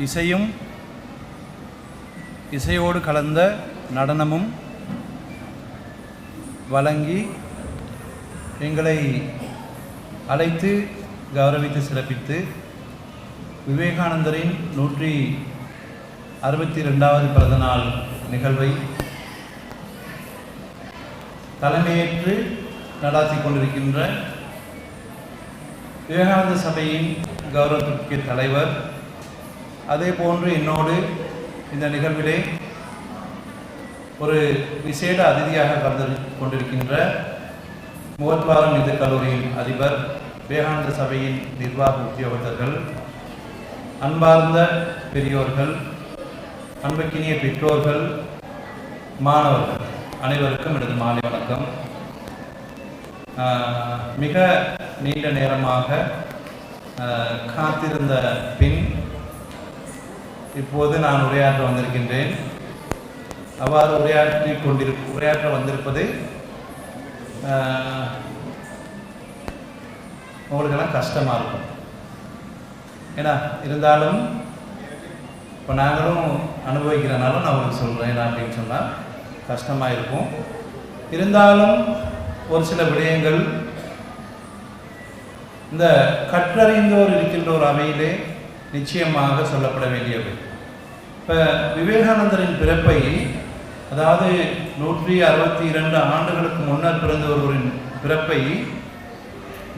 இசையும் இசையோடு கலந்த நடனமும் வழங்கி எங்களை அழைத்து கௌரவித்து சிறப்பித்து விவேகானந்தரின் நூற்றி அறுபத்தி ரெண்டாவது பிறந்தநாள் நிகழ்வை தலைமையேற்று நடாத்தி கொண்டிருக்கின்ற விவேகானந்த சபையின் கௌரவத்திற்கு தலைவர் அதே போன்று என்னோடு இந்த நிகழ்விலே ஒரு விசேட அதிதியாக கலந்து கொண்டிருக்கின்ற முகத்வாரம் இந்து கல்லூரியின் அதிபர் விவேகானந்த சபையின் நிர்வாக உத்தியோகத்தர்கள் அன்பார்ந்த பெரியோர்கள் அன்புக்கினிய பெற்றோர்கள் மாணவர்கள் அனைவருக்கும் எனது மாலை வணக்கம். மிக நீண்ட நேரமாக காத்திருந்த பின் இப்போது நான் உரையாற்ற வந்திருக்கின்றேன். அவ்வாறு உரையாற்றி கொண்டிரு உரையாற்ற வந்திருப்பது உங்களுக்கெல்லாம் கஷ்டமாக இருக்கும். ஏன்னா இருந்தாலும் இப்போ நாங்களும் அனுபவிக்கிறனால நான் உங்களுக்கு சொல்கிறேன் அப்படின்னு சொன்னால் கஷ்டமாக இருக்கும். இருந்தாலும் ஒரு சில விடயங்கள் இந்த கற்றறிந்தோர் இருக்கின்ற ஒரு அவையிலே நிச்சயமாக சொல்லப்பட வேண்டியவை. இப்போ விவேகானந்தரின் பிறப்பை அதாவது நூற்றி அறுபத்தி இரண்டு ஆண்டுகளுக்கு முன்னர் பிறந்த ஒருவரின் பிறப்பை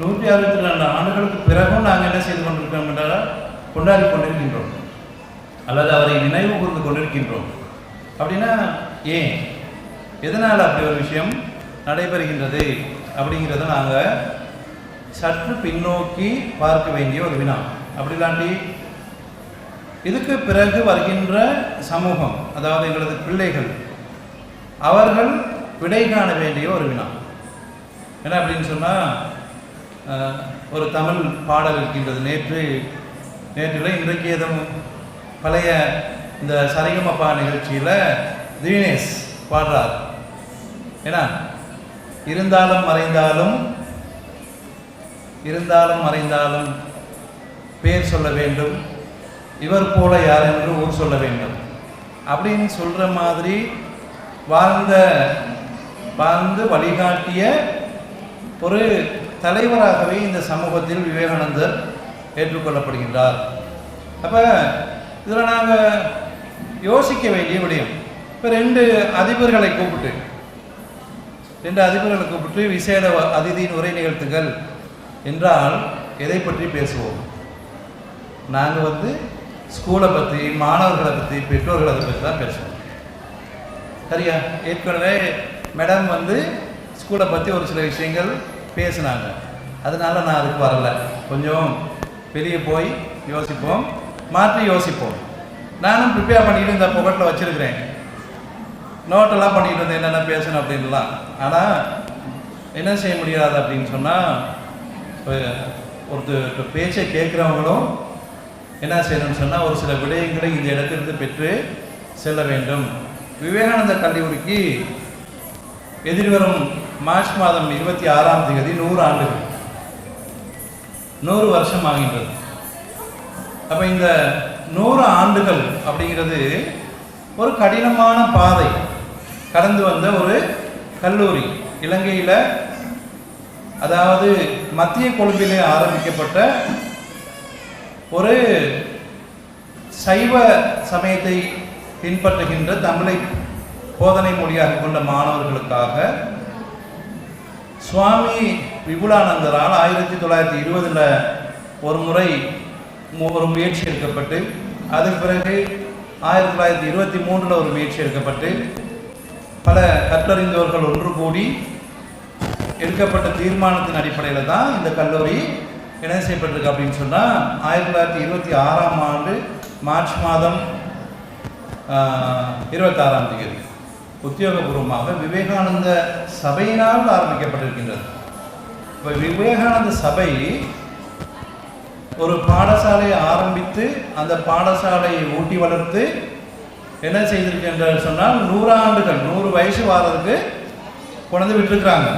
நூற்றி அறுபத்தி ரெண்டு ஆண்டுகளுக்கு பிறகும் நாங்கள் என்ன செய்து கொண்டிருக்கிறோம் என்றால் கொண்டாடி கொண்டிருக்கின்றோம். அல்லது அவரை நினைவு கூர்ந்து கொண்டிருக்கின்றோம். அப்படின்னா ஏன்? எதனால் அப்படி ஒரு விஷயம் நடைபெறுகின்றது அப்படிங்கிறத நாங்கள் சற்று பின்னோக்கி பார்க்க வேண்டிய ஒரு வினா. அப்படி இல்லாட்டி இதுக்கு பிறகு வருகின்ற சமூகம் அதாவது எங்களது பிள்ளைகள் அவர்கள் விடை காண வேண்டிய ஒரு வினா. என்ன அப்படின்னு சொன்னால் ஒரு தமிழ் பாடல் இருக்கின்றது. நேற்று நேற்றுல இன்றைக்கு எதுவும் பழைய இந்த சரிகமப்பா நிகழ்ச்சியில் தினேஷ் பாடுறார். ஏன்னா இருந்தாலும் மறைந்தாலும் இருந்தாலும் மறைந்தாலும் பேர் சொல்ல வேண்டும். இவர் போல யார் என்று ஊர் சொல்ல வேண்டும். அப்படின்னு சொல்கிற மாதிரி வாழ்ந்த வாழ்ந்து வழிகாட்டிய ஒரு தலைவராகவே இந்த சமூகத்தில் விவேகானந்தர் ஏற்றுக்கொள்ளப்படுகின்றார். அப்போ இதில் நாங்கள் யோசிக்க வேண்டிய விடயம் இப்போ ரெண்டு அதிபர்களை கூப்பிட்டு ரெண்டு அதிபர்களை கூப்பிட்டு விசேட வ- அதிதியின் உரை நிகழ்த்துகள் என்றால் எதை பற்றி பேசுவோம்? நாங்கள் வந்து ஸ்கூலை பற்றி மாணவர்களை பற்றி பெற்றோர்களை பற்றி தான் பேசுவோம் சரியா? ஏற்கனவே மேடம் வந்து ஸ்கூலை பற்றி ஒரு சில விஷயங்கள் பேசினாங்க. அதனால நான் அதுக்கு வரல. கொஞ்சம் வெளியே போய் யோசிப்போம். மாற்றி யோசிப்போம். நானும் ப்ரிப்பேர் பண்ணிட்டு இந்த புகட்டில் வச்சிருக்கிறேன். நோட்டெல்லாம் பண்ணிட்டு இருந்தேன் என்னென்ன பேசணும் அப்படின்லாம் ஆனால் என்ன செய்ய முடியாது அப்படின்னு சொன்னால் ஒருத்தர் பேச்சை கேட்குறவங்களும் என்ன செய்யணும்னு சொன்னால் ஒரு சில விடயங்களை இந்த இடத்திலிருந்து பெற்று செல்ல வேண்டும். விவேகானந்தர் கல்லூரிக்கு எதிர்வரும் மார்ச் மாதம் இருபத்தி ஆறாம் தேதி நூறு ஆண்டுகள். நூறு வருஷம் ஆகின்றது. அப்போ இந்த நூறு ஆண்டுகள் அப்படிங்கிறது ஒரு கடினமான பாதை. கடந்து வந்த ஒரு கல்லூரி. இலங்கையில் அதாவது மத்திய கொழும்பிலே ஆரம்பிக்கப்பட்ட ஒரு சைவ சமயத்தை பின்பற்றுகின்ற தமிழை போதனை மொழியாக கொண்ட மாணவர்களுக்காக சுவாமி விபுலானந்தரால் ஆயிரத்தி தொள்ளாயிரத்தி இருபதில் ஒரு முறை ஒரு முயற்சி எடுக்கப்பட்டு அதன் பிறகு ஆயிரத்தி தொள்ளாயிரத்தி இருபத்தி மூன்றில் ஒரு முயற்சி எடுக்கப்பட்டு பல கற்றறிந்தவர்கள் ஒன்று கூடி எடுக்கப்பட்ட தீர்மானத்தின் அடிப்படையில் தான் இந்த கல்லூரி என்ன செய்யப்பட்டிருக்கு அப்படின்னு சொன்னால் ஆயிரத்தி தொள்ளாயிரத்தி இருபத்தி ஆறாம் ஆண்டு மார்ச் மாதம் இருபத்தாறாம் தேதி உத்தியோகபூர்வமாக விவேகானந்த சபையினால் ஆரம்பிக்கப்பட்டிருக்கின்றது. இப்போ விவேகானந்த சபை ஒரு பாடசாலையை ஆரம்பித்து அந்த பாடசாலையை ஊட்டி வளர்த்து என்ன செய்திருக்கு என்று சொன்னால் நூறாண்டுகள் நூறு வயசு வாரதுக்கு கொண்டு விட்டுருக்குறாங்க.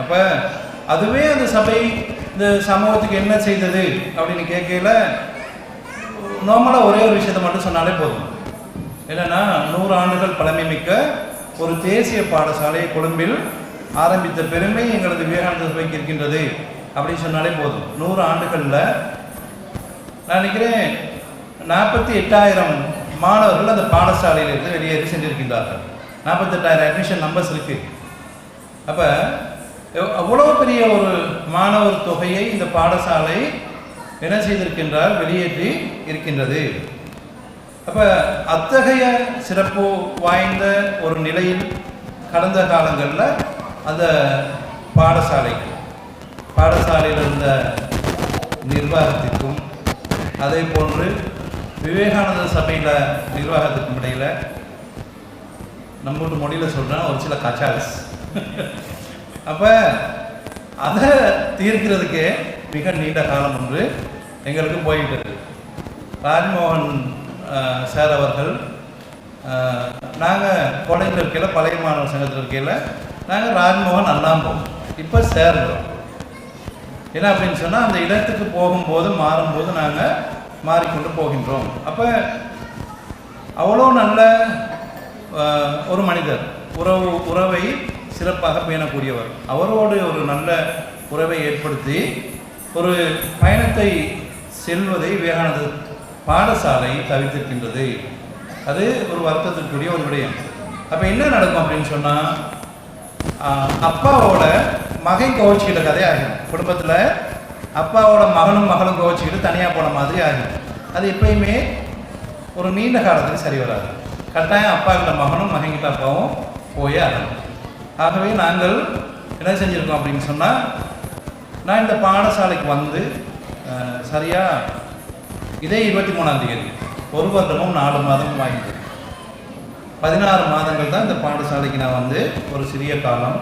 அப்போ அதுவே அந்த சபை இந்த சமூகத்துக்கு என்ன செய்தது அப்படின்னு கேட்கல நார்மலாக ஒரே ஒரு விஷயத்தை மட்டும் சொன்னாலே போதும். இல்லைன்னா நூறு ஆண்டுகள் பழமைமிக்க ஒரு தேசிய பாடசாலை கொழும்பில் ஆரம்பித்த பெருமை எங்களது விவேகானந்த சபைக்கு இருக்கின்றது அப்படின்னு சொன்னாலே போதும். நூறு ஆண்டுகளில் நான் நினைக்கிறேன் நாற்பத்தி எட்டாயிரம் மாணவர்கள் அந்த பாடசாலையிலிருந்து வெளியேறி சென்றிருக்கின்றார்கள். நாற்பத்தெட்டாயிரம் அட்மிஷன் நம்பர்ஸ் இருக்குது அப்போ அவ்வளோ பெரிய ஒரு மாணவர் தொகையை இந்த பாடசாலை என்ன செய்திருக்கின்றார்? வெளியேற்றி இருக்கின்றது. அப்போ அத்தகைய சிறப்பு வாய்ந்த ஒரு நிலையில் கடந்த காலங்களில் அந்த பாடசாலைக்கு பாடசாலையில் இருந்த நிர்வாகத்திற்கும் அதே போன்று விவேகானந்த சபையில் நிர்வாகத்துக்கும் இடையில் நம்ம மொழியில் சொல்கிறேன் ஒரு சில கச்சாஸ். அப்போ அதை தீர்க்கிறதுக்கே மிக நீண்ட காலம் ஒன்று எங்களுக்கு போயிட்டு இருக்கு. ராஜ்மோகன் சார் அவர்கள் நாங்கள் குழந்தைகள் இருக்கையில் பழைய மாணவர் சங்கத்தில் இருக்கையில் நாங்கள் ராஜ்மோகன் அண்ணாம்போம் இப்போ சேர்றோம் என்ன அப்படின்னு சொன்னால் அந்த இடத்துக்கு போகும்போது மாறும்போது நாங்கள் மாறிக்கொண்டு போகின்றோம். அப்போ அவ்வளோ நல்ல ஒரு மனிதர். உறவு உறவை சிறப்பாக பேணக்கூடியவர். அவரோடு ஒரு நல்ல உறவை ஏற்படுத்தி ஒரு பயணத்தை செல்வதை விவேகானந்தர் பாடசாலை தவிர்த்திருக்கின்றது. அது ஒரு வருத்தத்திற்குரிய ஒரு விடயம். அப்போ என்ன நடக்கும் அப்படின்னு சொன்னால் அப்பாவோட மகன் கோவிச்சுக்கிட்ட கதை ஆகும் குடும்பத்தில் அப்பாவோட மகனும் மகளும் கோவிச்சுக்கிட்டு தனியாக போன மாதிரி ஆகும் அது எப்பயுமே ஒரு நீண்ட காலத்துக்கு சரி வராது. கட்டாயம் அப்பா கிட்ட மகனும் மகன்கிட்ட அப்பாவும் போயே ஆகணும். ஆகவே நாங்கள் என்ன செஞ்சுருக்கோம் அப்படின்னு சொன்னால் நான் இந்த பாடசாலைக்கு வந்து சரியாக இதே இருபத்தி மூணாம் தேதி ஒரு வருடமும் நாலு மாதமும் ஆகிது பதினாறு மாதங்கள் தான் இந்த பாடசாலைக்கு நான் வந்து ஒரு சிறிய காலம்.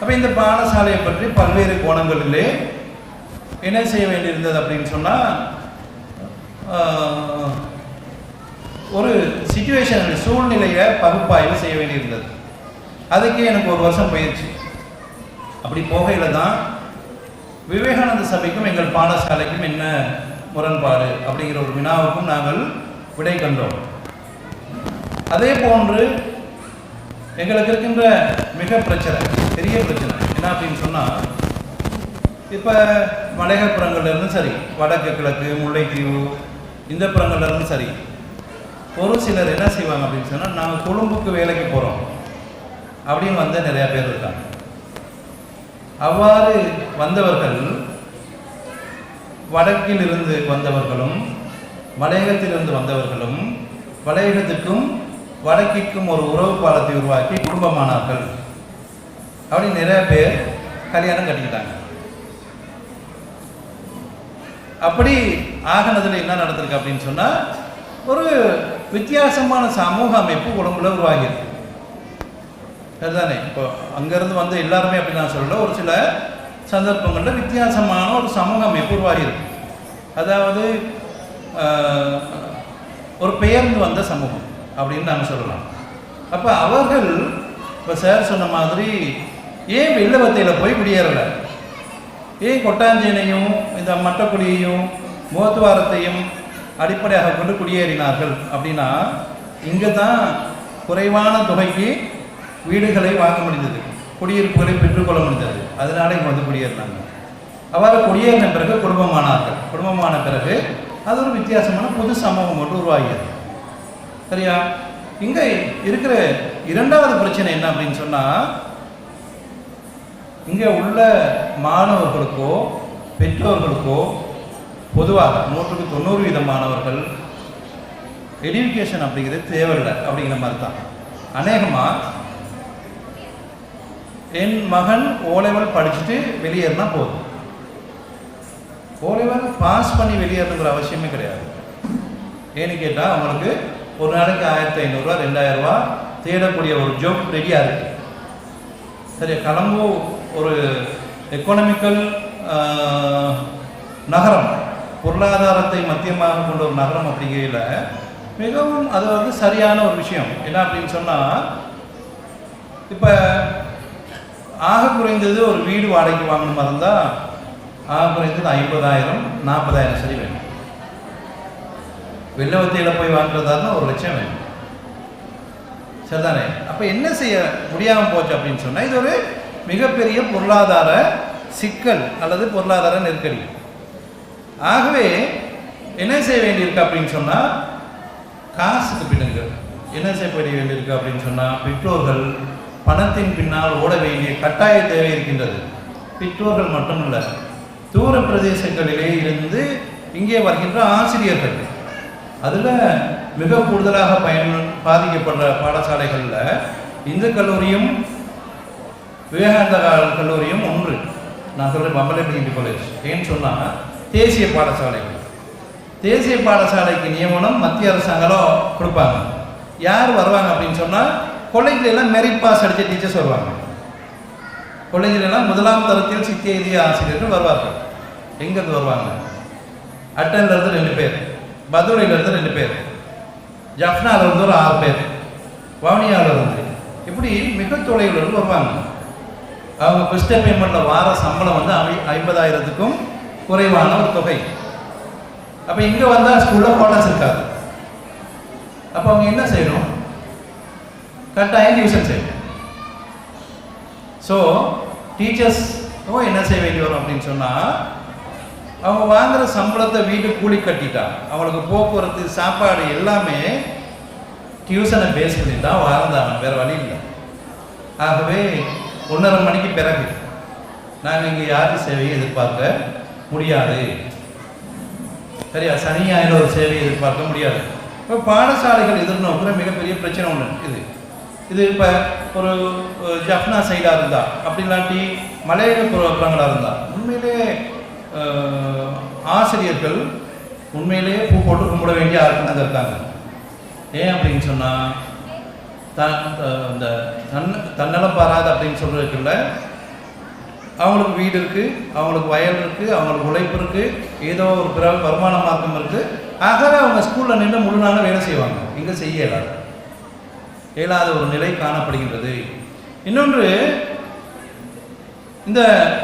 அப்போ இந்த பாடசாலையை பற்றி பல்வேறு கோணங்களிலே என்ன செய்ய வேண்டியிருந்தது அப்படின்னு சொன்னால் ஒரு சுச்சுவேஷன் சூழ்நிலையை பகுப்பாய்வு செய்ய வேண்டியிருந்தது. அதுக்கே எனக்கு ஒரு வருஷம் போயிடுச்சு அப்படி போகையில் தான் விவேகானந்த சபைக்கும் எங்கள் பாடசாலைக்கும் என்ன முரண்பாடு அப்படிங்கிற ஒரு வினாவுக்கும் நாங்கள் விடை கண்டோம். அதே போன்று எங்களுக்கு இருக்கின்ற மிக பிரச்சனை பெரிய பிரச்சனை. என்ன அப்படின்னு சொன்னால் இப்போ மலையகப்புறங்கள்ல சரி வடக்கு கிழக்கு முல்லைத்தீவு இந்த புறங்கள்லேருந்து சரி ஒரு சிலர் என்ன செய்வாங்க அப்படின்னு சொன்னால் நாங்கள் கொழும்புக்கு வேலைக்கு போகிறோம் அப்படின்னு வந்த நிறையா பேர் இருக்காங்க. அவ்வாறு வந்தவர்கள் வடக்கில் இருந்து வந்தவர்களும் மலையகத்திலிருந்து வந்தவர்களும் வலையகத்துக்கும் வடக்கிற்கும் ஒரு உறவு பாலத்தை உருவாக்கி குடும்பமானார்கள். அப்படி நிறைய பேர் கல்யாணம் கட்டிக்கிட்டாங்க. அப்படி ஆகனதுல என்ன நடந்திருக்கு அப்படின்னு சொன்னால் ஒரு வித்தியாசமான சமூக அமைப்பு உடம்புல உருவாகியிருக்கு சரிதானே இப்போ அங்கேருந்து வந்து எல்லாருமே அப்படி நான் சொல்லல. ஒரு சில சந்தர்ப்பங்களில் வித்தியாசமான ஒரு சமூகம் அமைப்பு அதாவது ஒரு பெயர்ந்து வந்த சமூகம் அப்படின்னு நாங்கள் சொல்லலாம். அப்போ அவர்கள் இப்போ சார் சொன்ன மாதிரி ஏன் வெள்ளவத்தையில் போய் குடியேறலை? ஏன் கொட்டாஞ்சேனையும் இந்த மட்டக்குடியையும் முகத்துவாரத்தையும் அடிப்படையாக கொண்டு குடியேறினார்கள் அப்படின்னா இங்கே தான் குறைவான தொகைக்கு வீடுகளை வாங்க முடிந்தது. குடியிருப்புகளை பெற்றுக்கொள்ள முடிந்தது. அதனால இங்கே வந்து குடியேறினாங்க அவ்வாறு குடியேறின பிறகு குடும்பமானார்கள். குடும்பமான பிறகு அது ஒரு வித்தியாசமான புது சமூகம் ஒன்று உருவாகியது. சரியா? இங்கே இருக்கிற இரண்டாவது பிரச்சனை என்ன அப்படின்னு சொன்னால் இங்கே உள்ள மாணவர்களுக்கோ பெற்றோர்களுக்கோ பொதுவாக நூற்றுக்கு தொண்ணூறு வீத மாணவர்கள் எடியூகேஷன் அப்படிங்கிறது தேவையில்லை அப்படிங்கிற மாதிரி தான். அநேகமாக என் மகன் ஓலெவல் படிச்சுட்டு வெளியேறினா போதும். ஓலெவல் பாஸ் பண்ணி வெளியேறணுங்கிற அவசியமே கிடையாது. ஏன்னு கேட்டால் அவங்களுக்கு ஒரு நாளைக்கு ஆயிரத்தி ஐநூறுரூவா ரெண்டாயிரரூவா தேடக்கூடிய ஒரு ஜாப் ரெடியாக இருக்கு. சரி கலம்போ ஒரு எக்கனாமிக்கல் நகரம் பொருளாதாரத்தை மத்தியமாக கொண்ட ஒரு நகரம் அப்படிங்கையில் மிகவும் அது வந்து சரியான ஒரு விஷயம். என்ன அப்படின்னு சொன்னால் இப்போ ஆக குறைந்தது ஒரு வீடு வாடகைக்கு வாங்கணும் இருந்தால் ஆக குறைந்தது ஐம்பதாயிரம் நாற்பதாயிரம் சரி வேணும். வெள்ளவத்தையில் போய் வாங்குறதா இருந்தால் ஒரு லட்சம் வேணும். சரிதானே? அப்போ என்ன செய்ய முடியாமல் போச்சு அப்படின்னு சொன்னால் இது ஒரு மிகப்பெரிய பொருளாதார சிக்கல் அல்லது பொருளாதார நெருக்கடி. ஆகவே என்ன செய்ய வேண்டியிருக்கு அப்படின்னு சொன்னால் காசுக்கு பிடுங்க என்ன செய்ய வேண்டியிருக்கு அப்படின்னு சொன்னால் பெற்றோர்கள் பணத்தின் பின்னால் ஓட வேண்டிய கட்டாய தேவை இருக்கின்றது. பெற்றோர்கள் மட்டுமல்ல தூர பிரதேசங்களிலே இருந்து இங்கே வருகின்ற ஆசிரியர்கள். அதில் மிக கூடுதலாக பயன் பாதிக்கப்படுற பாடசாலைகளில் இந்து கல்லூரியும் விவேகானந்தா கல்லூரியும் ஒன்று. நான் சொல்கிறேன் பம்பலை டிகிரி காலேஜ் ஏன்னு சொன்னால் தேசிய பாடசாலைகள். தேசிய பாடசாலைக்கு நியமனம் மத்திய அரசாங்கம் கொடுப்பாங்க. யார் வருவாங்க அப்படின்னு சொன்னால் காலேஜில் எல்லாம் மெரிட் பாஸ் அடித்த டீச்சர்ஸ் வருவாங்க. காலேஜில் எல்லாம் முதலாம் தரத்தில் சித்திய எழுதிய ஆசிரியர்கள் வருவார்கள். எங்கேருந்து வருவாங்க? அட்டன்லருந்து ரெண்டு பேர் பதுரையிலிருந்து ரெண்டு பேர் ஜஃப்னால இருந்து ஒரு ஆறு பேர் வவுனியால இருந்து. இப்படி மிக தொலைவிலிருந்து வருவாங்க. அவங்க கிறிஸ்ட பேமெண்ட்டில் வார சம்பளம் வந்து ஐ- ஐம்பதாயிரத்துக்கும் குறைவான ஒரு தொகை. அப்போ இங்கே வந்தால் ஸ்கூலில் குவார்டர்ஸ் இருக்காது. அப்போ அவங்க என்ன செய்யணும்? கட்டாயம் டியூஷன் செய்யணும் ஸோ டீச்சர்ஸும் என்ன செய்ய வேண்டி வரும்? அப்படின்னு சொன்னால் அவங்க வாங்குற சம்பளத்தை வீட்டு கூலி கட்டிட்டா அவங்களுக்கு போக்குவரத்து சாப்பாடு எல்லாமே டியூஷனை பேஸ் பண்ணி தான் வாழ்ந்தாங்க வேறு வழி இல்லை. ஆகவே ஒன்றரை மணிக்கு பிறகு நாங்கள் இங்கே யாரும் சேவையை எதிர்பார்க்க முடியாது. சரியா? சனி ஞாயிறு ஒரு சேவையை எதிர்பார்க்க முடியாது. இப்போ பாடசாலைகள் எதிர்நோக்கிற மிகப்பெரிய பிரச்சனை ஒன்று இது இது இப்போ ஒரு ஜஃப்னா சைடாக இருந்தா அப்படி இல்லாட்டி மலையக புறங்களாக இருந்தா உண்மையிலே ஆசிரியர்கள் உண்மையிலேயே பூ போட்டு கும்பிட வேண்டிய ஆட்கள் இருக்காங்க. ஏன் அப்படின்னு சொன்னால் தன் இந்த தன் தன்னலம் பாராது அப்படின்னு சொல்கிறதுக்குள்ள அவங்களுக்கு வீடு இருக்குது அவங்களுக்கு வயல் இருக்குது அவங்களுக்கு உழைப்பு இருக்குது ஏதோ ஒரு பிற வருமான மார்க்கம் இருக்குது ஆகவே அவங்க ஸ்கூலில் நின்று முழு நாளும் வேலை செய்வாங்க. இங்கே செய்ய இயலாத ஒரு நிலை காணப்படுகின்றது. இன்னொன்று இந்த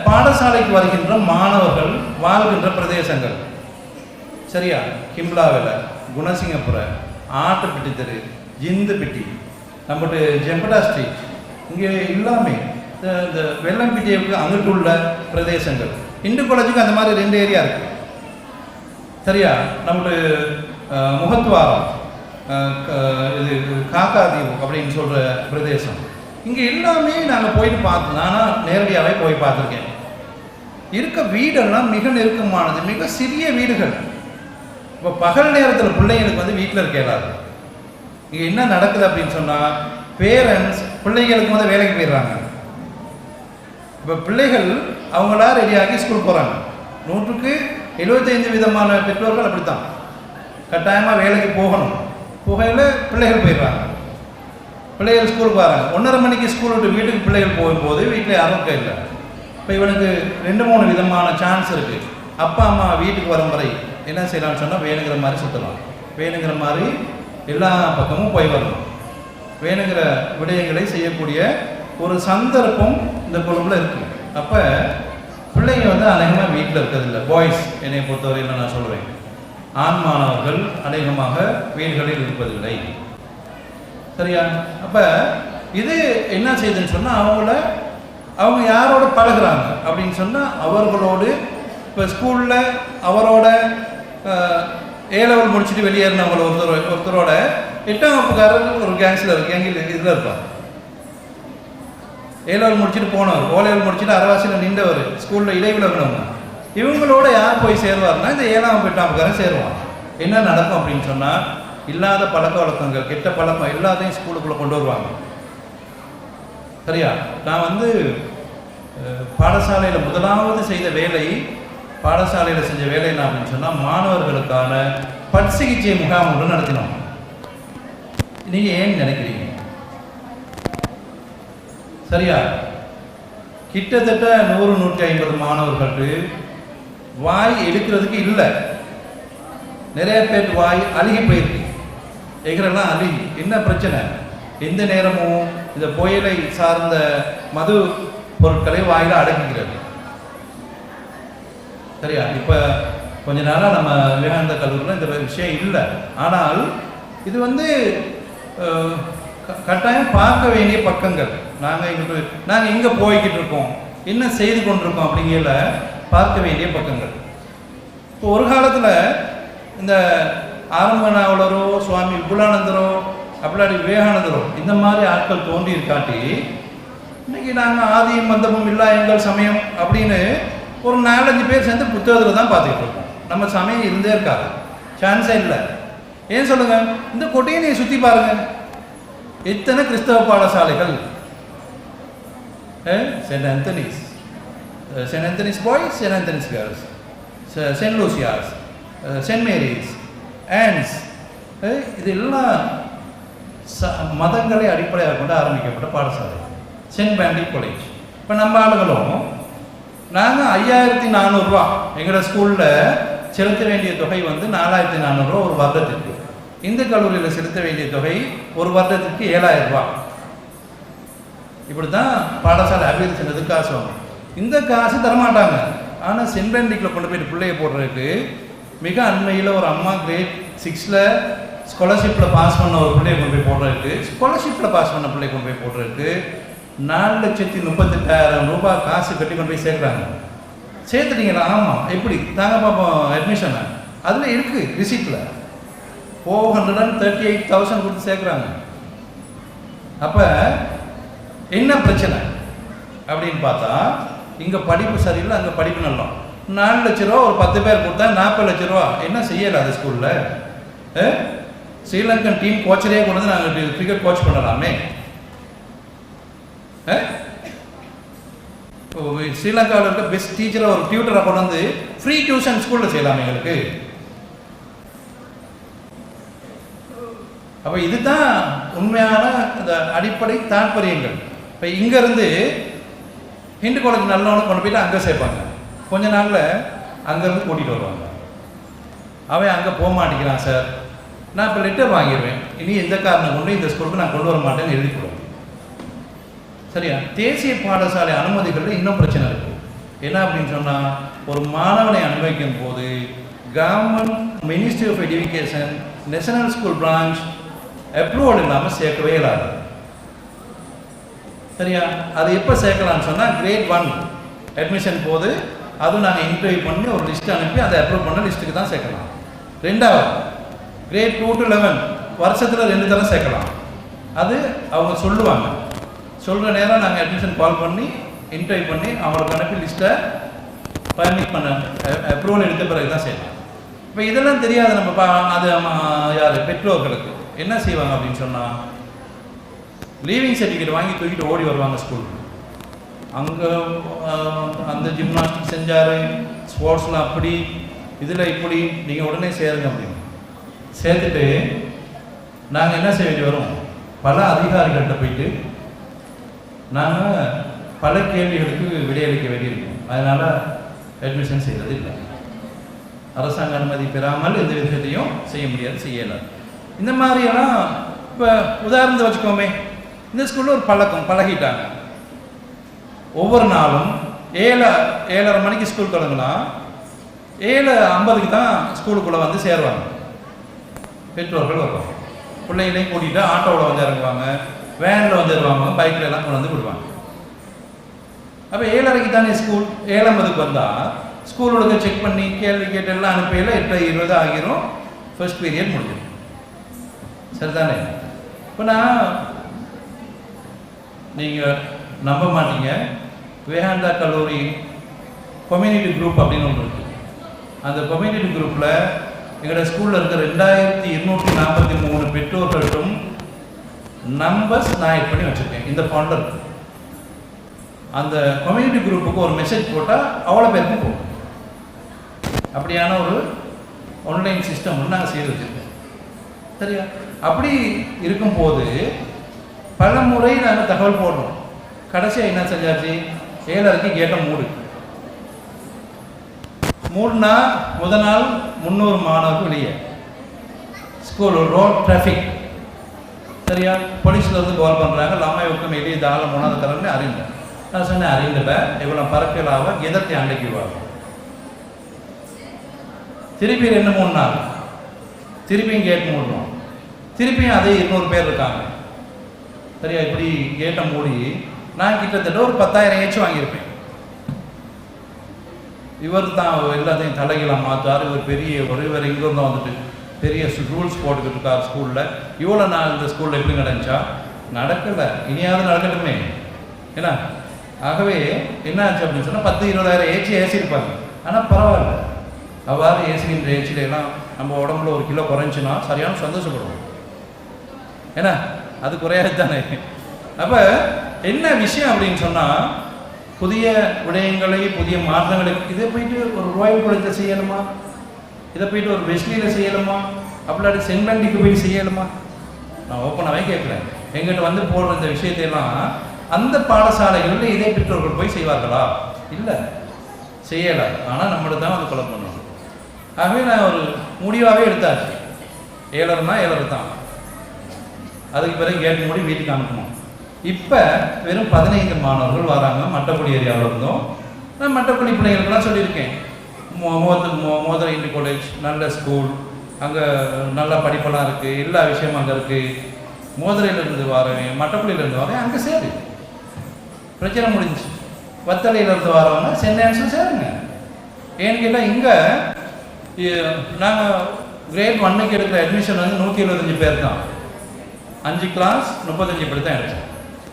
பாடசாலைக்கு வருகின்ற மாணவர்கள் வாழ்கின்ற பிரதேசங்கள். சரியா? கிம்லாவில் குணசிங்கப்புர ஆட்டுப்பிட்டி தெரு ஜிந்துப்பிட்டி நம்மட்டு ஜெம்படா ஸ்ட்ரீட். இங்கே எல்லாமே இந்த இந்த வெள்ளம்பிட்டியவுக்கு அங்கிட்டு உள்ள பிரதேசங்கள். இந்து காலேஜுக்கு அந்த மாதிரி ரெண்டு ஏரியா இருக்கு. சரியா? நம்மட்டு அஹ், காக்காதீவு அப்படின்னு சொல்கிற பிரதேசம். இங்கே எல்லாமே நாங்கள் போயிட்டு பார்த்தோம் நானும் நேரடியாகவே போய் பார்த்துருக்கேன். இருக்க வீடெல்லாம் மிக நெருக்கமானது மிக சிறிய வீடுகள். இப்போ பகல் நேரத்தில் பிள்ளைங்களுக்கு வந்து வீட்டில் இருக்க இயலாது இங்கே என்ன நடக்குது அப்படின்னு சொன்னால் பேரண்ட்ஸ் பிள்ளைங்களுக்கு வந்து வேலைக்கு போயிடுறாங்க. இப்போ பிள்ளைகள் அவங்களா ரெடியாகி ஸ்கூல் போகிறாங்க நூற்றுக்கு எழுபத்தைந்து விதமான பெற்றோர்கள் அப்படித்தான். கட்டாயமாக வேலைக்கு போகணும். புகையில் பிள்ளைகள் போயிடுறாங்க. பிள்ளைகள் ஸ்கூலுக்கு வராங்க. ஒன்றரை மணிக்கு ஸ்கூல் விட்டு வீட்டுக்கு பிள்ளைகள் போகும்போது வீட்டில் யாரும் இல்லை. இப்போ இவனுக்கு ரெண்டு மூணு விதமான சான்ஸ் இருக்குது அப்பா அம்மா வீட்டுக்கு வரும் வரை என்ன செய்யலாம்னு சொன்னால் வேணுங்கிற மாதிரி சுற்றலாம் வேணுங்கிற மாதிரி எல்லா பக்கமும் போய் வரணும். வேணுங்கிற விடயங்களை செய்யக்கூடிய ஒரு சந்தர்ப்பம் இந்த குழுவில் இருக்குது அப்போ பிள்ளைங்க வந்து அநேகமாக வீட்டில் இருக்கிறதில்ல பாய்ஸ் என்னை பொறுத்தவரையில் நான் சொல்கிறேன் ஆண் மாணவர்கள் அநேகமாக வீடுகளில் இருப்பதில்லை. சரியா? அப்போ இது என்ன செய்யுதுன்னு சொன்னால் அவங்கள அவங்க யாரோட பழகுறாங்க அப்படின்னு சொன்னால் அவர்களோடு இப்போ ஸ்கூலில் அவரோட ஏ லெவல் முடிச்சுட்டு வெளியேறினவங்கள ஒருத்தர் ஒருத்தரோட எட்டாம் வகுப்புக்காரர் ஒரு கேங்ஸில் கேங்கில் இதில் இருப்பார். ஏ லெவல் முடிச்சுட்டு போனவர் ஓ லெவல் முடிச்சுட்டு அரவாசியில் நின்றவர் ஸ்கூலில் இடைவிலகினவங்க. இவங்களோட யார் போய் சேருவார்னா இந்த ஏழாம் வகுப்பு சேருவான். என்ன நடக்கும் அப்படின்னு சொன்னால் இல்லாத பழக்க வழக்கங்கள் கெட்ட பழக்கம் எல்லாத்தையும் ஸ்கூலுக்குள்ளே கொண்டு வருவாங்க. சரியா? நான் வந்து பாடசாலையில் முதலாவது செய்த வேலை பாடசாலையில் செஞ்ச வேலை என்ன அப்படின்னு சொன்னால் மாணவர்களுக்கான பற்சிகிச்சை முகாம் ஒன்று நடத்தினோம். நீங்கள் ஏன் நினைக்கிறீங்க? சரியா? கிட்டத்தட்ட நூறு நூற்றி ஐம்பது மாணவர்களுக்கு வாய் எடுக்கிறதுக்கு இல்லை. நிறைய பேர் வாய் அழுகி போயிருக்கு. எகிறெல்லாம் அழுகி? என்ன பிரச்சனை? எந்த நேரமும் இந்த புயலை சார்ந்த மது பொருட்களை வாயில் அடங்குகிறது சரியா? இப்போ கொஞ்ச நாளாக நம்ம விவேகானந்த கல்லூரியில் இந்த விஷயம் இல்லை. ஆனால் இது வந்து க- கட்டாயம் பார்க்க வேண்டிய பக்கங்கள். நாங்கள் இங்கே நாங்கள் எங்கே போய்கிட்டு இருக்கோம். என்ன செய்து கொண்டிருக்கோம் அப்படிங்கிற பார்க்க வேண்டிய பக்கங்கள். இப்போ ஒரு காலத்தில் இந்த ஆரம்ப நாவலரோ சுவாமி விபுலானந்தரோ அப்படி விவேகானந்தரோ இந்த மாதிரி ஆட்கள் தோன்றி இருக்காட்டி இன்னைக்கு நாங்கள் ஆதியும் மந்தமும் இல்லா எங்கள் சமயம் அப்படின்னு ஒரு நாலஞ்சு பேர் சேர்ந்து புத்தகத்தில் தான் பார்த்துக்கிட்டு இருக்கோம். நம்ம சமயம் இருந்தே இருக்காது. சான்ஸே இல்லை. ஏன் சொல்லுங்கள் இந்த கொட்டையை நீங்கள் சுற்றி பாருங்கள் எத்தனை கிறிஸ்தவ பாடசாலைகள்? Saint Anthony's Saint Anthony's Boys Saint Anthony's Girls Saint Lucia's Saint Mary's Ann's இது எல்லாம் ச மதங்களை அடிப்படையாக கொண்டு ஆரம்பிக்கப்பட்ட பாடசாலை. சென்ட் பேண்டி காலேஜ் இப்போ நம்ம ஆளுகளும் நாங்கள் ஐயாயிரத்தி நானூறுரூவா எங்களோட ஸ்கூலில் செலுத்த வேண்டிய தொகை வந்து நாலாயிரத்தி நானூறுரூவா ஒரு வருடத்திற்கு. இந்து கல்லூரியில் செலுத்த வேண்டிய தொகை ஒரு வருடத்திற்கு ஏழாயிரம் ரூபா இப்படி தான் பாடசாலை அபிவிருத்தி செஞ்சதுக்கு இந்த காசு தரமாட்டாங்க. ஆனால் சென்ட்ரண்டிக்கில் கொண்டு போயிட்டு பிள்ளைய போடுறதுக்கு மிக அண்மையில் ஒரு அம்மா கிரேட் சிக்ஸில் ஸ்காலர்ஷிப்பில் பாஸ் பண்ண ஒரு பிள்ளையை கொண்டு போய் போடுறதுக்கு ஸ்காலர்ஷிப்பில் பாஸ் பண்ண பிள்ளையை கொண்டு போய் போடுறதுக்கு நாலு லட்சத்தி முப்பத்தெட்டாயிரம் ரூபாய் காசு கட்டி கொண்டு போய் சேர்க்குறாங்க. சேர்த்துட்டீங்களா? ஆமாம் எப்படி? தாங்க பார்ப்போம் அட்மிஷனை அதில் இருக்குது ரிசிப்டில் four hundred and thirty eight thousand கொடுத்து சேர்க்குறாங்க. அப்போ என்ன பிரச்சனை? அப்படின்னு பார்த்தா இங்கே படிப்பு சரியில்லை அங்கே படிப்பு நல்லா. நாலு லட்ச ரூபா ஒரு பத்து பேர் கொடுத்தா நாற்பது லட்ச ரூபா. என்ன செய்யலை அது ஸ்கூலில் ஸ்ரீலங்கன் டீம் கோச்சரே கொண்டு வந்து நாங்கள் கிரிக்கெட் கோச் பண்ணலாமே? ஆ? இப்போ ஸ்ரீலங்காவில் இருக்க பெஸ்ட் டீச்சரை ஒரு டியூட்டரை கொண்டு வந்து ஃப்ரீ டியூஷன் ஸ்கூலில் செய்யலாமே எங்களுக்கு. அப்போ இதுதான் உண்மையான அந்த அடிப்படை தாற்பயங்கள். இப்போ இங்கேருந்து ஹிந்து காலேஜ் நல்லவனு கொண்டு போயிட்டு அங்கே சேர்ப்பாங்க. கொஞ்ச நாளில் அங்கேருந்து கூட்டிகிட்டு வருவாங்க. அவன் அங்கே போக மாட்டேங்கிறான் சார் நான் இப்போ லெட்டர் வாங்கிடுவேன். இனி எந்த காரணம் கொண்டு இந்த ஸ்கூலுக்கு நான் கொண்டு வர மாட்டேன்னு எழுதி கொடுவேன் சரியா? தேசிய பாடசாலை அனுமதிகளில் இன்னும் பிரச்சனை இருக்குது என்ன அப்படின்னு சொன்னால் ஒரு மாணவனை அனுபவிக்கும் போது government ministry of education national school branch approval இல்லாமல் சேர்க்கவே இல்லாது. சரியா? அது எப்போ சேர்க்கலாம்னு சொன்னால் கிரேட் ஒன் அட்மிஷன் போது அதுவும் நாங்கள் இன்டர்வியூ பண்ணி ஒரு லிஸ்ட் அனுப்பி அதை அப்ரூவ் பண்ண லிஸ்ட்டுக்கு தான் சேர்க்கலாம். ரெண்டாவது கிரேட் டூ டு லெவன் வருஷத்தில் ரெண்டு தடவை சேர்க்கலாம். அது அவங்க சொல்லுவாங்க. சொல்கிற நேரம் நாங்கள் அட்மிஷன் கால் பண்ணி இன்டர்வியூ பண்ணி அவங்களுக்கு அனுப்பி லிஸ்ட்டை பர்மிட் பண்ண அப்ரூவல் எடுத்த பிறகு தான் செய்யலாம் இப்போ இதெல்லாம் தெரியாது நம்ம பா அது யார்? பெற்றோர்களுக்கு. என்ன செய்வாங்க அப்படின்னு சொன்னால் லீவிங் சர்டிஃபிகேட் வாங்கி தூக்கிட்டு ஓடி வருவாங்க ஸ்கூலுக்கு அங்கே அந்த ஜிம்னாஸ்டிக் செஞ்சார் ஸ்போர்ட்ஸில் அப்படி இதில் இப்படி நீங்கள் உடனே சேருங்க அப்படின்னு. சேர்த்துட்டு நாங்கள் என்ன செய்ய வேண்டி வரும்? பல அதிகாரிகள்கிட்ட போயிட்டு நாங்கள் பல கேள்விகளுக்கு விடையளிக்க வேண்டியிருக்கோம். அதனால் அட்மிஷன் செய்கிறது இல்லை. அரசாங்க அனுமதி பெறாமல் எந்த விஷயத்தையும் செய்ய முடியாது செய்யலை. இந்த மாதிரியெல்லாம் இப்போ உதாரணத்தை வச்சுக்கோமே. இந்த ஸ்கூலில் ஒரு பழக்கம் பழகிட்டாங்க. ஒவ்வொரு நாளும் ஏழு ஏழரை மணிக்கு ஸ்கூல் தொடங்கினா ஏழு ஐம்பதுக்கு தான் ஸ்கூலுக்குள்ளே வந்து சேருவாங்க. பெற்றோர்கள் வருவாங்க. பிள்ளைங்களையும் கூட்டிகிட்டு ஆட்டோவில் வந்து இறங்குவாங்க. வேனில் வந்து இறங்குவாங்க பைக்கில் எல்லாம் கொண்டு வந்து விடுவாங்க. அப்போ ஏழரைக்கு தானே ஸ்கூல் ஏழம்பதுக்கு வந்தால் ஸ்கூலோட செக் பண்ணி கேள்வி கேட்டு எல்லாம் அனுப்பையில் எட்டு இருபது ஆகிரும். ஃபர்ஸ்ட் பீரியட் முடிஞ்சிடும். சரிதானே? இப்போ நான் நீங்கள் நம்ப மாட்டீங்க. விவேகானந்தா கல்லூரி கம்யூனிட்டி குரூப் அப்படின்னு ஒன்று இருக்குது அந்த கம்யூனிட்டி குரூப்பில் எங்களோட ஸ்கூலில் இருக்க ரெண்டாயிரத்தி இருநூற்றி நாற்பத்தி மூணு பெற்றோர்களுக்கும் நம்பர்ஸ் நான் இது பண்ணி வச்சுருக்கேன். இந்த ஃபவுண்டர் அந்த கம்யூனிட்டி குரூப்புக்கு ஒரு மெசேஜ் போட்டால் அவ்வளோ பேருக்கும் போகும். அப்படியான ஒரு ஆன்லைன் சிஸ்டம் ஒன்று நாங்கள் செய்து வச்சுருக்கோம். சரியா? அப்படி இருக்கும்போது பல முறை நாங்கள் தகவல் போடுறோம் கடைசியாக என்ன செஞ்சாச்சு? ஏழரைக்கு கேட்ட மூடு. மூடுனா முத நாள் முந்நூறு மாணவர்கள் வெளியே. ஸ்கூல் ரோட் டிராஃபிக் சரியா? போலீஸில் வந்து கால் பண்ணுறாங்க லாமாய் உக்கம் எளிய தாளம் மூணாவது தரன்னு அறிந்த நான் சொன்னேன் அறிந்தல இவ்வளோ பறக்கலாக எதத்தை அண்டைக்குவாங்க திருப்பி ரெண்டு மூணு நாள். திருப்பியும் கேட் மூடணும். திருப்பியும் அதே இருநூறு பேர் இருக்காங்க. சரியா? இப்படி கேட்டை மூடி நான் கிட்டத்தட்ட ஒரு பத்தாயிரம் ஏச்சு வாங்கியிருப்பேன். இவர் தான் எல்லாத்தையும் தலைகளாக மாற்றார் இவர் பெரிய ஒரு இவர் இங்கிருந்து வந்துட்டு பெரிய ரூல்ஸ் போட்டுக்கிட்டு இருக்கார் ஸ்கூலில் இவ்வளோ நான் இந்த ஸ்கூலில் எப்படி நடந்துச்சா? நடக்கலை. இனியாவது நடக்கட்டுமே. ஏன்னா ஆகவே என்ன ஆச்சு அப்படின்னு சொன்னால் பத்து இருபதாயிரம் ஏச்சி ஏசியிருப்பாங்க. ஆனால் பரவாயில்ல. அவ்வாறு ஏசுகின்ற ஏச்சில எல்லாம் நம்ம உடம்புல ஒரு கிலோ குறைஞ்சுன்னா சரியான சந்தோஷப்படுவோம். ஏன்னா அது குறையாது தானே அப்போ என்ன விஷயம் அப்படின்னு சொன்னால் புதிய விடயங்களை புதிய மாற்றங்களை இதை போயிட்டு ஒரு ரூபாய் குளத்தில் செய்யணுமா? இதை போயிட்டு ஒரு வெஸ்லியில் செய்யணுமா? அப்படி செங்கண்டிக்கு போய் செய்யணுமா? நான் ஓப்பனாகவே கேட்குறேன் எங்கிட்ட வந்து போடுற இந்த விஷயத்தையெல்லாம் அந்த பாடசாலைகளில் இதே பெற்றோர்கள் போய் செய்வார்களா? இல்லை. செய்யலை. ஆனால் நம்மளுக்கு தான் அது கொலை பண்ணணும் ஆகவே நான் ஒரு முடிவாகவே எடுத்தாச்சு. ஏழர்னா ஏழர் தான் அதுக்கு பிறகு கேட்டு மூடி வீட்டுக்கு அனுப்பணும். இப்போ வெறும் பதினைந்து மாணவர்கள் வராங்க மட்டக்குடி ஏரியாவில் இருந்தோம். நான் மட்டக்குடி பிள்ளைகளுக்குலாம் சொல்லியிருக்கேன். மோ- மோத மோ- காலேஜ் நல்ல ஸ்கூல் அங்கே நல்ல படிப்பெல்லாம் இருக்குது எல்லா விஷயமும் அங்கே இருக்குது மோதிரையிலேருந்து வரேன் மட்டக்குடியிலேருந்து வரேன் அங்கே சேரு. பிரச்சனை முடிஞ்சுச்சு. வத்தலையிலேருந்து வரவங்க சென்னை சேருங்க. ஏன்னு கேட்டால் இங்கே நாங்கள் கிரேட் ஒன்னுக்கு எடுக்கிற அட்மிஷன் வந்து நூற்றி எழுபத்தஞ்சு பேர் தான். அஞ்சு கிளாஸ் முப்பத்தஞ்சு பேர் தான் எடுத்தோம்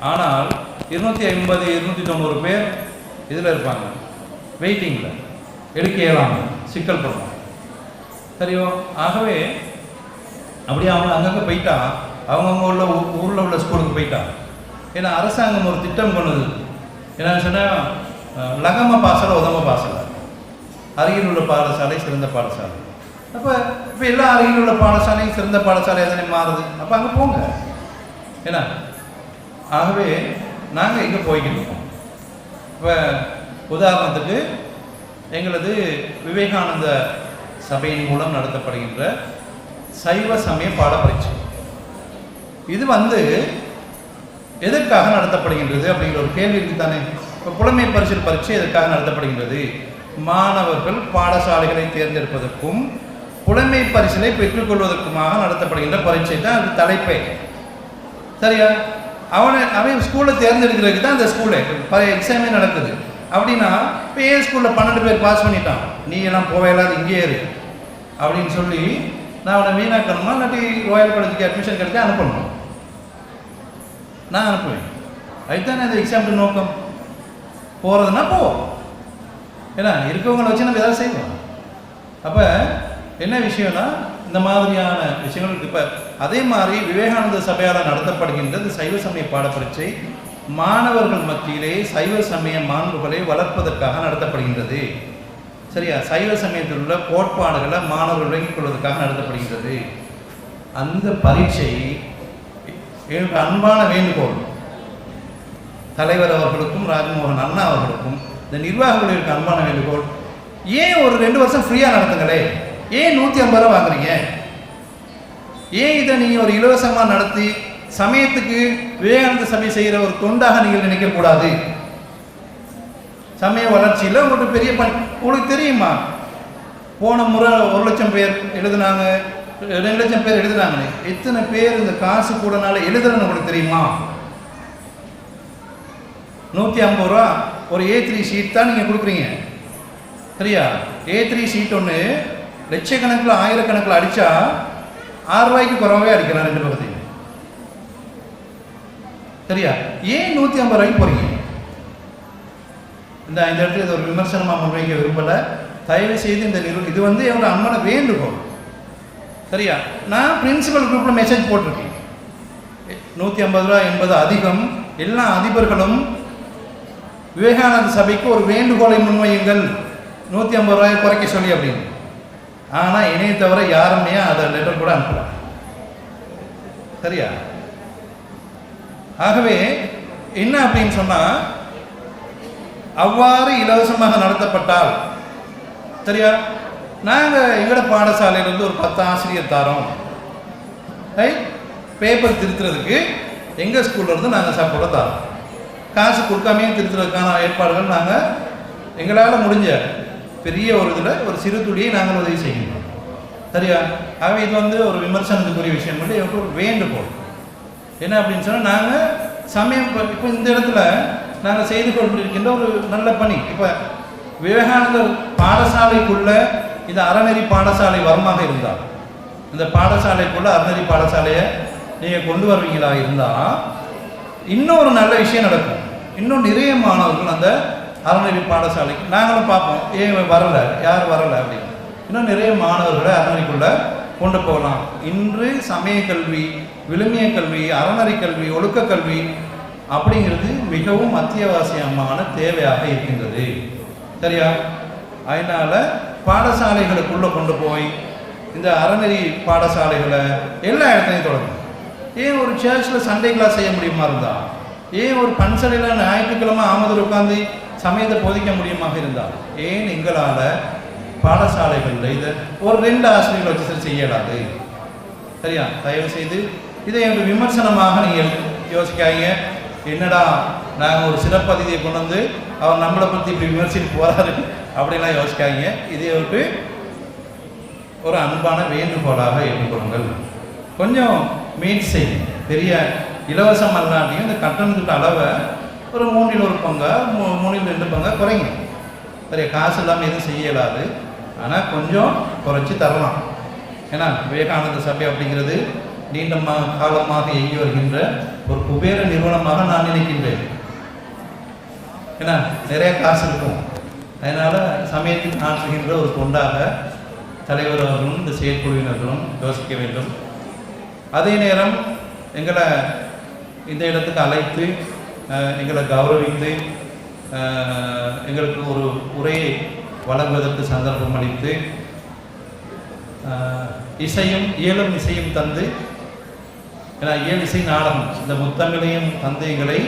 ஆனால் இருநூற்றி ஐம்பது இருநூற்றி தொண்ணூறு பேர் இதில் இருப்பாங்க. வெயிட்டிங்கில் எடுக்க இயலாம. சிக்கல் படுறோம் சரியோ? ஆகவே அப்படியே அவங்க அங்கங்கே போயிட்டா அவங்கவுங்க உள்ள ஊரில் உள்ள ஸ்கூலுக்கு போயிட்டா. ஏன்னா அரசாங்கம் ஒரு திட்டம் பண்ணுது. என்னன்னு சொன்னால் லகம பாசலை உதம பாசலை. அருகில் உள்ள பாடசாலை சிறந்த பாடசாலை. அப்போ இப்போ எல்லா அருகில் உள்ள பாடசாலையும் சிறந்த பாடசாலை தானே மாறுது? அப்போ அங்கே போங்க. ஏன்னா ஆகவே நாங்கள் இங்கே போய்கிட்டு இருக்கோம். இப்போ உதாரணத்துக்கு எங்களது விவேகானந்த சபையின் மூலம் நடத்தப்படுகின்ற சைவ சமய பாடப்பயிற்சி இது வந்து எதற்காக நடத்தப்படுகின்றது அப்படிங்கிற ஒரு கேள்வி இருக்கு தானே இப்போ புலமை பரிசில் பரீட்சை எதற்காக நடத்தப்படுகின்றது? மாணவர்கள் பாடசாலைகளை தேர்ந்தெடுப்பதற்கும் புலமை பரிசிலை பெற்றுக்கொள்வதற்குமாக நடத்தப்படுகின்ற பரீட்சை தான் அது தலைப்பே. சரியா? அவனை அவன் ஸ்கூலை தேர்ந்தெடுக்கிறதுக்கு தான் அந்த ஸ்கூலு எக்ஸாமே நடக்குது. அப்படின்னா இப்போ ஏன் ஸ்கூலில் பன்னெண்டு பேர் பாஸ் பண்ணிட்டான்? நீ எல்லாம் போவேலாது இங்கேயே இரு. அப்படின்னு சொல்லி நான் அவனை வீணாக்கணுமா? இல்லாட்டி ராயல் காலேஜுக்கு அட்மிஷன் கிடைச்சா அனுப்பணும்? நான் அனுப்புவேன். அதுதானே அந்த எக்ஸாம்பிள் நோக்கம். போகிறதுனா போ. ஏன்னா இருக்கவங்களை வச்சு நம்ம ஏதாவது செய்வோம். அப்போ என்ன விஷயம்னா இந்த மாதிரியான விஷயங்கள் இப்போ அதே மாதிரி விவேகானந்த சபையால் நடத்தப்படுகின்ற இந்த சைவ சமய பாடப்பரீட்சை மாணவர்கள் மத்தியிலே சைவ சமய மாண்புகளை வளர்ப்பதற்காக நடத்தப்படுகின்றது. சரியா? சைவ சமயத்தில் உள்ள கோட்பாடுகளை மாணவர்கள் விளங்கிக் கொள்வதற்காக நடத்தப்படுகின்றது. அந்த பரீட்சை எனக்கு அன்பான வேண்டுகோள். தலைவர் அவர்களுக்கும் ராஜ்மோகன் அண்ணா அவர்களுக்கும் இந்த நிர்வாகிகளுக்கு அன்பான வேண்டுகோள். ஏன் ஒரு ரெண்டு வருஷம் ஃப்ரீயாக நடத்துங்களே? ஏன் நூற்றி ஐம்பது ரூபா வாங்குறீங்க? ஏன் இதை நீங்கள் ஒரு இலவசமாக நடத்தி சமயத்துக்கு விவேகானந்த சபை செய்கிற ஒரு தொண்டாக நீங்கள் நினைக்கக்கூடாது சமய வளர்ச்சியில் உங்களுக்கு பெரிய பணி உங்களுக்கு தெரியுமா? போன முறை ஒரு லட்சம் பேர் எழுதுனாங்க ரெண்டு லட்சம் பேர் எழுதுனாங்களே எத்தனை பேர் இந்த காசு கூடனால எழுதுறன்னு உங்களுக்கு தெரியுமா? நூற்றி ஐம்பது ரூபா ஒரு ஏ த்ரீ ஷீட் தான் நீங்கள் கொடுக்குறீங்க. சரியா? ஏ த்ரீ ஷீட் ஒன்று லட்சக்கணக்கில் ஆயிரக்கணக்கில் அடித்தா ஆறு ரூபாய்க்கு குறவாகவே அடிக்கலாம் ரெண்டு பக்கத்தையும். சரியா? ஏன் நூற்றி ஐம்பது ரூபாய்க்கு போகிறீங்க இந்த இந்த இடத்துல இது ஒரு விமர்சனமாக முன்வைக்க விரும்பலை. தயவு செய்து இந்த நிறு இது வந்து என்னோட அம்மனை வேண்டுகோள். சரியா? நான் பிரின்சிபல் குரூப்பில் மெசேஜ் போட்டிருக்கேன். நூற்றி ஐம்பது ரூபா என்பது அதிகம். எல்லா அதிபர்களும் விவேகானந்த சபைக்கு ஒரு வேண்டுகோளை முன்வையுங்கள். நூற்றி ஐம்பது ரூபாயை குறைக்க சொல்லி அப்படின்னு. ஆனால் இணைய தவிர யாருமே அதை லெட்டர் கூட அனுப்பலாம் சரியா? ஆகவே என்ன அப்படின்னு சொன்னால் அவ்வாறு இலவசமாக நடத்தப்பட்டால் சரியா? நாங்கள் எங்களோட பாடசாலையிலேருந்து ஒரு பத்து ஆசிரியர் தரோம். பேப்பர் திருத்துறதுக்கு எங்கள் ஸ்கூல்லேருந்து நாங்கள் சப்போர்ட்டை தரோம். காசு கொடுக்காமையும் திருத்துறதுக்கான ஏற்பாடுகள் நாங்கள் எங்களால் முடிஞ்ச பெரிய ஒரு இதில் ஒரு சிறு துளியை நாங்கள் உதவி செய்கின்றோம். சரியா? ஆகவே இது வந்து ஒரு விமர்சனத்துக்குரிய விஷயம் இல்லை எனக்கு ஒரு வேண்டுகோள். என்ன அப்படின்னு சொன்னால் நாங்கள் சமயம் இப்போ இப்போ இந்த இடத்துல நாங்கள் செய்து கொண்டிருக்கின்ற ஒரு நல்ல பணி. இப்போ விவேகானந்தர் பாடசாலைக்குள்ள இந்த அறநெறி பாடசாலை வரமாக இருந்தால் இந்த பாடசாலைக்குள்ள அறநெறி பாடசாலையை நீங்கள் கொண்டு வருவீங்களா இருந்தால் இன்னும் ஒரு நல்ல விஷயம் நடக்கும். இன்னும் நிறைய மாணவர்கள் அந்த அறநெறி பாடசாலைக்கு நாங்களும் பார்ப்போம் ஏன் இவன் வரல யார் வரல அப்படின்னு. இன்னும் நிறைய மாணவர்களை அறநெறிக்குள்ள கொண்டு போகலாம். இன்று சமய கல்வி விழுமிய கல்வி அறநெறி கல்வி ஒழுக்க கல்வி அப்படிங்கிறது மிகவும் அத்தியாவசியமான தேவையாக இருக்கின்றது. சரியா? அதனால் பாடசாலைகளுக்குள்ளே கொண்டு போய் இந்த அறநெறி பாடசாலைகளை எல்லா இடத்துலையும் தொடங்கும் ஏன் ஒரு சர்ச்சில் சண்டே கிளாஸ் செய்ய முடியுமா இருந்தால் ஏன் ஒரு பன்சலையில் ஞாயிற்றுக்கிழமை ஆமதில் உட்காந்து சமயத்தை போதிக்க முடியுமாக இருந்தால் ஏன் எங்களால் பாடசாலைகளில் இதை ஒரு ரெண்டு ஆசிரியர்கள் வச்சு சரி செய்யலாது? சரியா? தயவு செய்து இதை எங்கள் விமர்சனமாக நீங்கள் யோசிக்காங்க என்னடா நாங்கள் ஒரு சிறப்பதிதியை கொண்டு வந்து அவர் நம்மளை பற்றி இப்படி விமர்சித்து போகிறாரு அப்படின்லாம் யோசிக்காங்க இதை விட்டு ஒரு அன்பான வேண்டுகோளாக ஏற்றுக்கொள்ளுங்கள் கொஞ்சம் மீட் செய்யுங்க பெரிய இலவசம் அல்லாட்டியும் இந்த கட்டணத்துக்கு அளவை ஒரு மூன்றில் ஒரு பங்கா மூ மூணில் ரெண்டு பங்கா குறைங்க பெரிய காசு இல்லாமல் எதுவும் செய்ய இயலாது. ஆனால் கொஞ்சம் குறைச்சி தரலாம். ஏன்னா விவேகானந்த சபை அப்படிங்கிறது நீண்ட மா காலமாக இயங்கி வருகின்ற ஒரு குபேர நிறுவனமாக நான் நினைக்கின்றேன். ஏன்னா நிறைய காசு இருக்கும். அதனால் சமயத்தில் ஆற்றுகின்ற ஒரு தொண்டாக தலைவர் அவர்களும் இந்த செயற்குழுவினர்களும் யோசிக்க வேண்டும். அதே நேரம் எங்களை இந்த இடத்துக்கு அழைத்து எங்களை கௌரவித்து எங்களுக்கு ஒரு உரையை வழங்குவதற்கு சந்தர்ப்பம் அளித்து இசையும் இயலும் இசையும் தந்து ஏன்னா இயல் இசை நாடம் இந்த முத்தமிழையும் தந்து எங்களை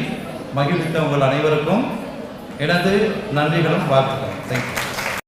மகிழ்வித்த உங்கள் அனைவருக்கும் எனது நன்றிகளும் வாழ்த்துக்களும் தேங்க்யூ